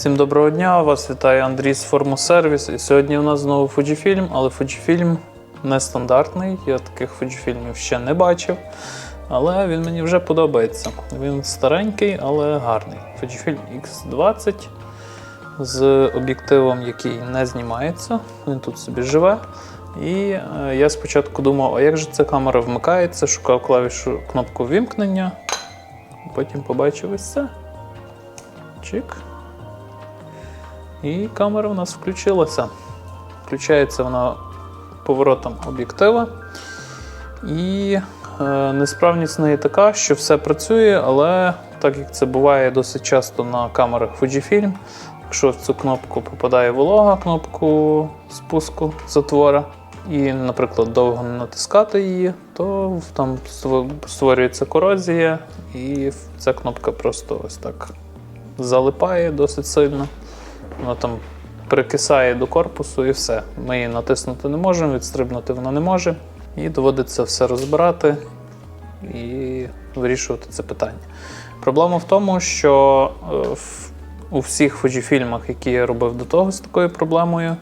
Всім доброго дня! Вас вітає Андрій з Формосервіс. І сьогодні у нас знову Fujifilm, але Fujifilm нестандартний. Я таких Fujifilmів ще не бачив. Але він мені вже подобається. Він старенький, але гарний. Fujifilm X20 з об'єктивом, який не знімається. Він тут собі живе. І е, я спочатку думав, а як же ця камера вмикається, шукав клавішу кнопку вімкнення. Потім побачив ось це. Чик. І камера у нас включилася. Включається вона поворотом об'єктива. І е, несправність неї така, що все працює, але так як це буває досить часто на камерах Fujifilm, якщо в цю кнопку попадає волога, кнопку спуску затвора, і, наприклад, довго не натискати її, то там створюється корозія, і ця кнопка просто ось так залипає досить сильно. Вона там прикисає до корпусу і все. Ми її натиснути не можемо, відстрибнути вона не може. І доводиться все розбирати і вирішувати це питання. Проблема в тому, що е, у всіх Fujifilm, які я робив до того з такою проблемою,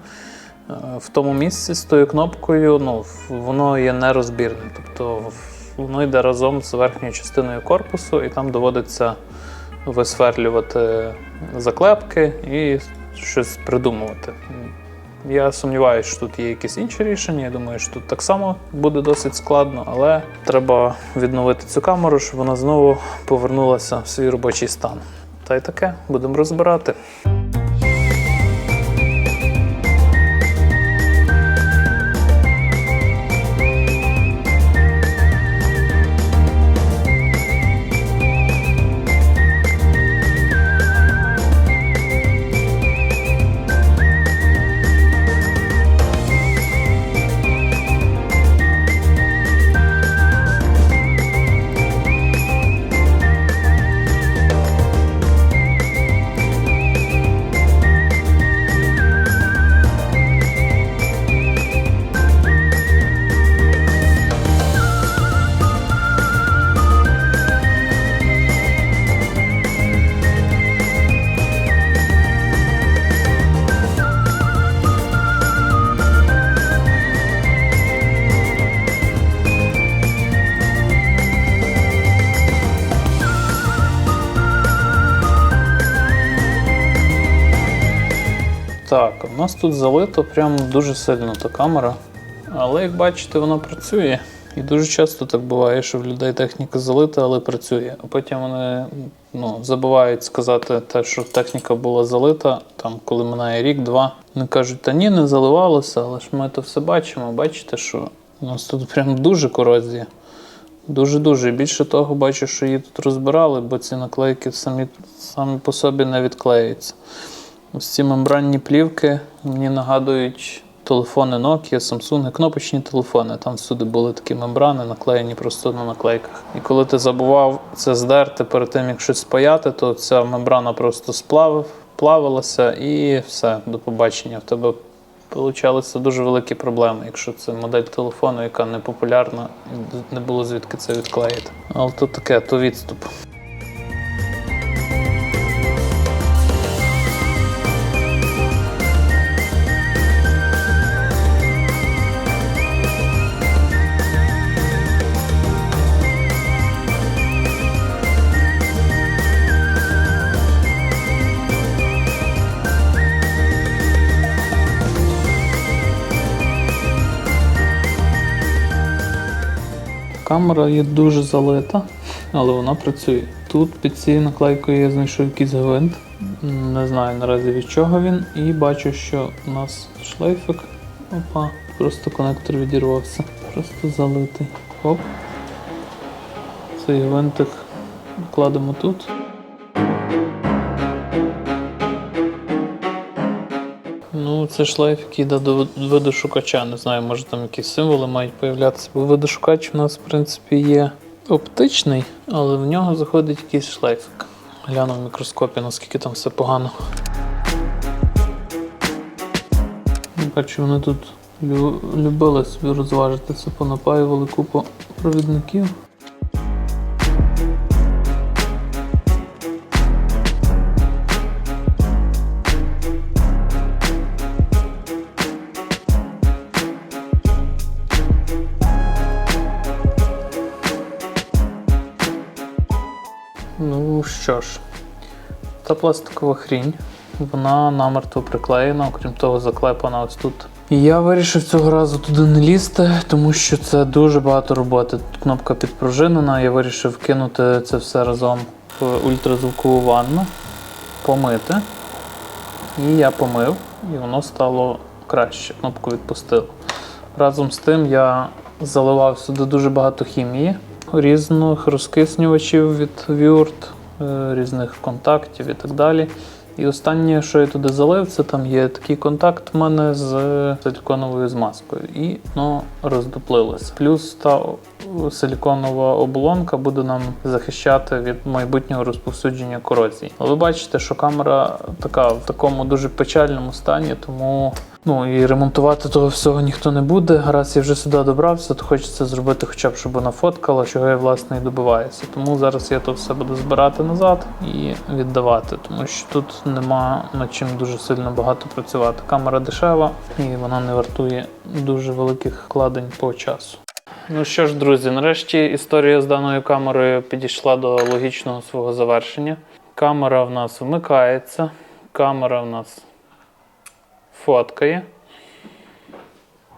е, в тому місці з тою кнопкою ну, воно є нерозбірним. Тобто воно йде разом з верхньою частиною корпусу, і там доводиться висверлювати заклепки і щось придумувати. Я сумніваюся, що тут є якісь інші рішення. Я думаю, що тут так само буде досить складно, але треба відновити цю камеру, щоб вона знову повернулася в свій робочий стан. Та й таке, будемо розбирати. Так, у нас тут залито прям дуже сильно та камера. Але як бачите, вона працює. І дуже часто так буває, що в людей техніка залита, але працює. А потім вони ну, забувають сказати те, що техніка була залита, там, коли минає рік-два. Вони кажуть, та ні, не заливалося, але ж ми то все бачимо. Бачите, що у нас тут прям дуже корозія. Дуже-дуже. Більше того, бачу, що її тут розбирали, бо ці наклейки самі, самі по собі не відклеюються. Ось ці мембранні плівки мені нагадують телефони Nokia, Samsung, кнопочні телефони. Там всюди були такі мембрани, наклеєні просто на наклейках. І коли ти забував це здерти перед тим, як щось спаяти, то ця мембрана просто сплавив, плавилася і все, до побачення. В тебе получалися дуже великі проблеми, якщо це модель телефону, яка не популярна, не було звідки це відклеїти. Але то таке, то відступ. Камера є дуже залита, але вона працює. Тут під цією наклейкою я знайшов якийсь гвинт. Не знаю наразі від чого він. І бачу, що у нас шлейфик. Опа, просто конектор відірвався. Просто залитий. Оп. Цей гвинтик кладемо тут. Це шлейф, який йде до видошукача. Не знаю, може там якісь символи мають появлятися. Бо видошукач у нас, в принципі, є оптичний, але в нього заходить якийсь шлейфик. Гляну в мікроскопі, наскільки там все погано. Бачу, вони тут любили собі розважитися, понапаювали купу провідників. Що ж, та пластикова хрінь, вона намертво приклеєна, окрім того, заклепана ось тут. І я вирішив цього разу туди не лізти, тому що це дуже багато роботи. Тут кнопка підпружинена, я вирішив кинути це все разом в ультразвукову ванну, помити. І я помив, і воно стало краще. Кнопку відпустило. Разом з тим я заливав сюди дуже багато хімії, різних розкиснювачів від е, різних контактів і так далі. І останнє, що я туди залив, це там є такий контакт в мене з силіконовою змазкою. І воно роздуплилося. Плюс та силіконова оболонка буде нам захищати від майбутнього розповсюдження корозії. Ви бачите, що камера така в такому дуже печальному стані, тому ну і ремонтувати того всього ніхто не буде. Раз я вже сюди добрався, то хочеться зробити хоча б, щоб вона фоткала, чого я власне і добиваюся. Тому зараз я то все буду збирати назад і віддавати, тому що тут нема над чим дуже сильно багато працювати. Камера дешева і вона не вартує дуже великих вкладень по часу. Ну що ж, друзі, нарешті історія з даною камерою підійшла до логічного свого завершення. Камера в нас вмикається, камера в нас фоткає.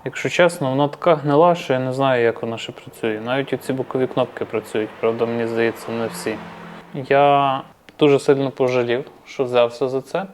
Якщо чесно, вона така гнила, що я не знаю, як вона ще працює. Навіть оці бокові кнопки працюють, правда, мені здається, не всі. Я дуже сильно пожалів, що взявся за це.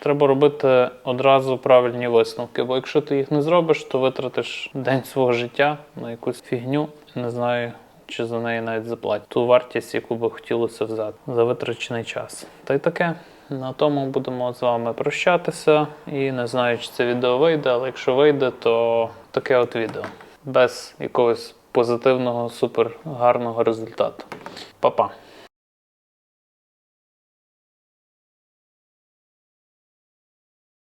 Треба робити одразу правильні висновки, бо якщо ти їх не зробиш, то витратиш день свого життя на якусь фігню не знаю, чи за неї навіть заплатять ту вартість, яку би хотілося взяти за витрачений час. Та й таке. На тому будемо з вами прощатися. І не знаю, чи це відео вийде, але якщо вийде, то таке от відео. Без якогось позитивного, супер гарного результату. Па-па!